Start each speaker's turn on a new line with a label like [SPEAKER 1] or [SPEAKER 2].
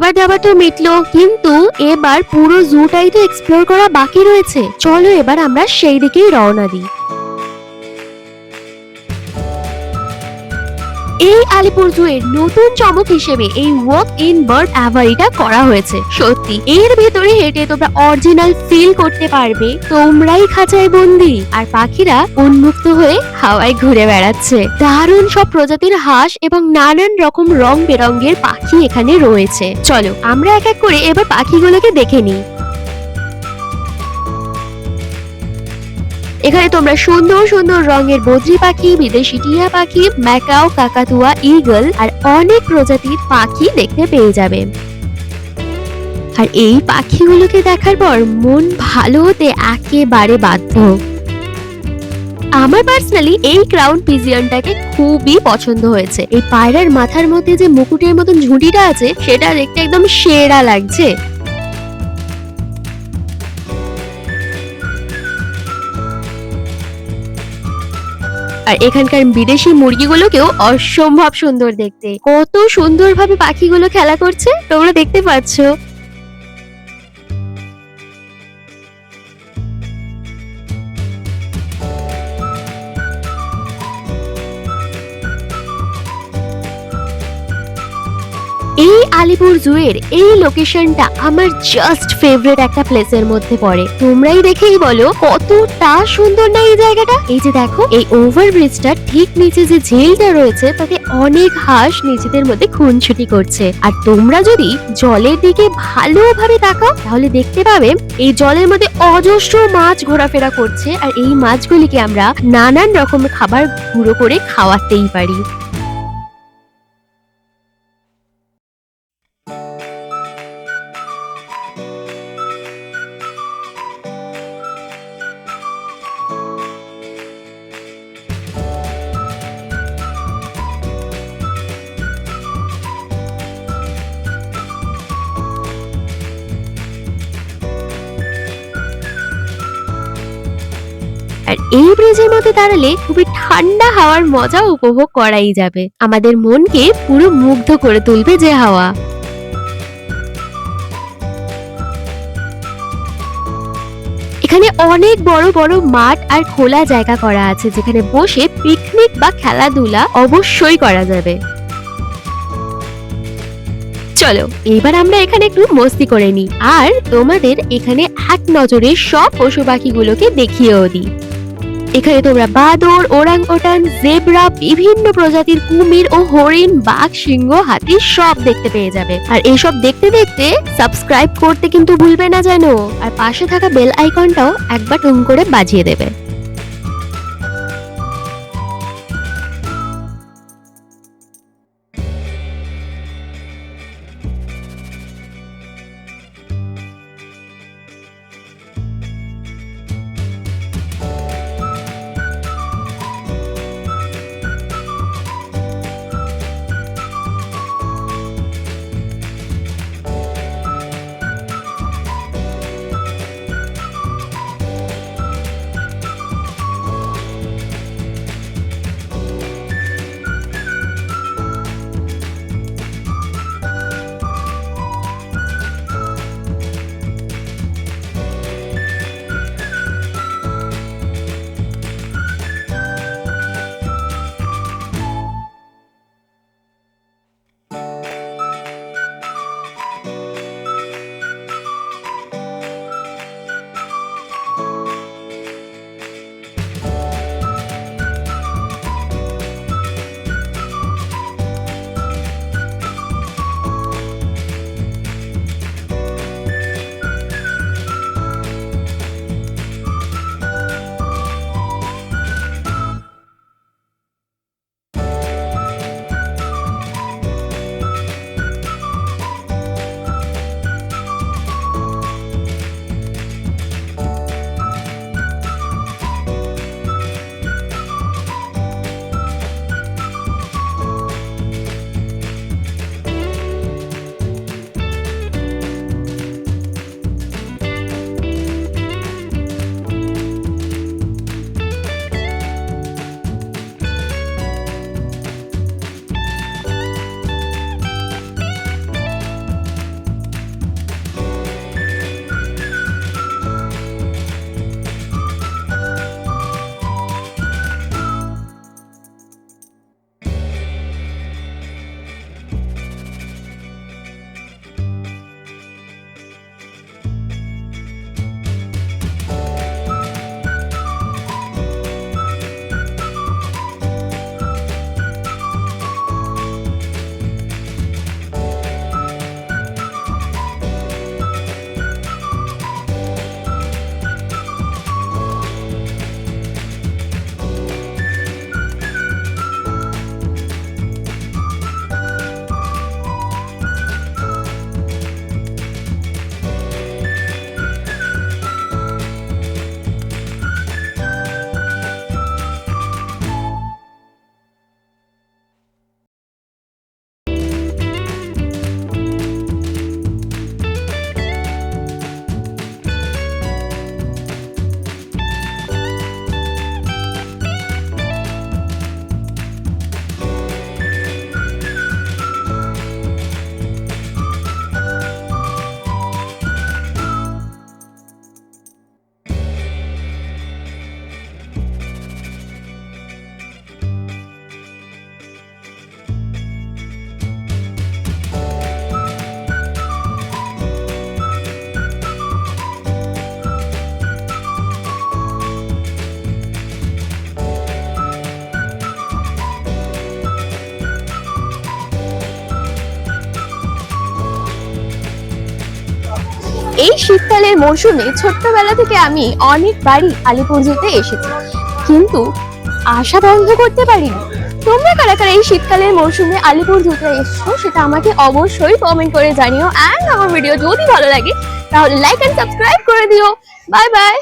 [SPEAKER 1] খাবার দাবার তো মিটলো, কিন্তু এবার পুরো জুটাই তো এক্সপ্লোর করা বাকি রয়েছে। চলো এবার আমরা সেই দিকেই রওনা দিই। এই আলিপুর জুয়ের নতুন চমক হিসেবে এই ওয়াক ইন বার্ড অ্যাভারিটা করা হয়েছে। সত্যি, এর ভেতরে হেঁটে তোমরা অরিজিনাল ফিল করতে পারবে, তোমরাই খাঁচায় বন্দি, আর পাখিরা উন্মুক্ত হয়ে হাওয়ায় ঘুরে বেড়াচ্ছে। দারুণ সব প্রজাতির হাঁস এবং নানান রকম রং বেরঙের পাখি এখানে রয়েছে। চলো, আমরা এক এক করে এবার পাখিগুলোকে দেখে নিই। এখানে তোমরা সুন্দর সুন্দর রঙের বদ্রি পাখি, বিদেশি টিয়া পাখি, ম্যাকাও, কাকাতুয়া, ঈগল আর অনেক প্রজাতির পাখি দেখতে পেয়ে যাবে। আর এই পাখিগুলোকে দেখার পর মন ভালো হতে একেবারে বাধ্য। আমার পার্সোনালি এই ক্রাউন পিজিয়নটাকে খুবই পছন্দ হয়েছে। এই পায়রার মাথার মধ্যে যে মুকুটের মতন ঝুঁটিটা আছে, সেটা দেখতে একদম সেরা লাগছে। আর এখানকার বিদেশি মুরগিগুলোকেও অসম্ভব সুন্দর দেখতে। কত সুন্দরভাবে পাখিগুলো খেলা করছে, তোমরা দেখতে পাচ্ছ। এই আলিপুর জুয়ের এই লোকেশনটা আমার জাস্ট ফেভারিট একটা প্লেসের মধ্যে পড়ে। তোমরাই দেখেই বলো কতটা সুন্দর না এই জায়গাটা। এই যে দেখো, এই ওভারব্রিজটার ঠিক নিচে যে ঝিলটা রয়েছে, তাতে অনেক হাঁস নিজেদের মধ্যে খুনছুটি করছে। আর তোমরা যদি জলের দিকে ভালোভাবে তাকাও, তাহলে দেখতে পাবে এই জলের মধ্যে অজস্র মাছ ঘোরাফেরা করছে। আর এই মাছগুলিকে আমরা নানান রকমের খাবার গুঁড়ো করে খাওয়াতেই পারি। এই ব্রিজের মধ্যে দাঁড়ালে খুবই ঠান্ডা হাওয়ার মজা উপভোগ করাই যাবে। আমাদের মনকে পুরো মুগ্ধ করে তুলবে যে হাওয়া। এখানে অনেক বড় বড় মাঠ আর খোলা জায়গা করা আছে, যেখানে বসে পিকনিক বা খেলাধুলা অবশ্যই করা যাবে। চলো, এবার আমরা এখানে একটু মস্তি করে নিই। আর তোমাদের এখানে এক নজরে সব পশু পাখিগুলোকে দেখিয়েও দিই। এখানে তোমরা বাদর ওরাং ওটান জেবরা, বিভিন্ন প্রজাতির কুমির ও হরিণ, বাঘ, সিংহ হাতি সব দেখতে পেয়ে যাবে। আর এইসব দেখতে দেখতে সাবস্ক্রাইব করতে কিন্তু ভুলবে না যেন। আর পাশে থাকা বেল আইকনটাও একবার টুম করে বাজিয়ে দেবে। এই শীতকালের মরশুমে ছোট্টবেলা থেকে আমি অনেকবারই আলিপুর যেতে এসেছি। কিন্তু আশা বন্ধ করতে পারিনি। তোমরা কারা কারা এই শীতকালের মরশুমে আলিপুর যেতে এসছো সেটা আমাকে অবশ্যই কমেন্ট করে জানিও। অ্যান্ড আমার ভিডিও যদি ভালো লাগে, তাহলে লাইক অ্যান্ড সাবস্ক্রাইব করে দিও। Bye bye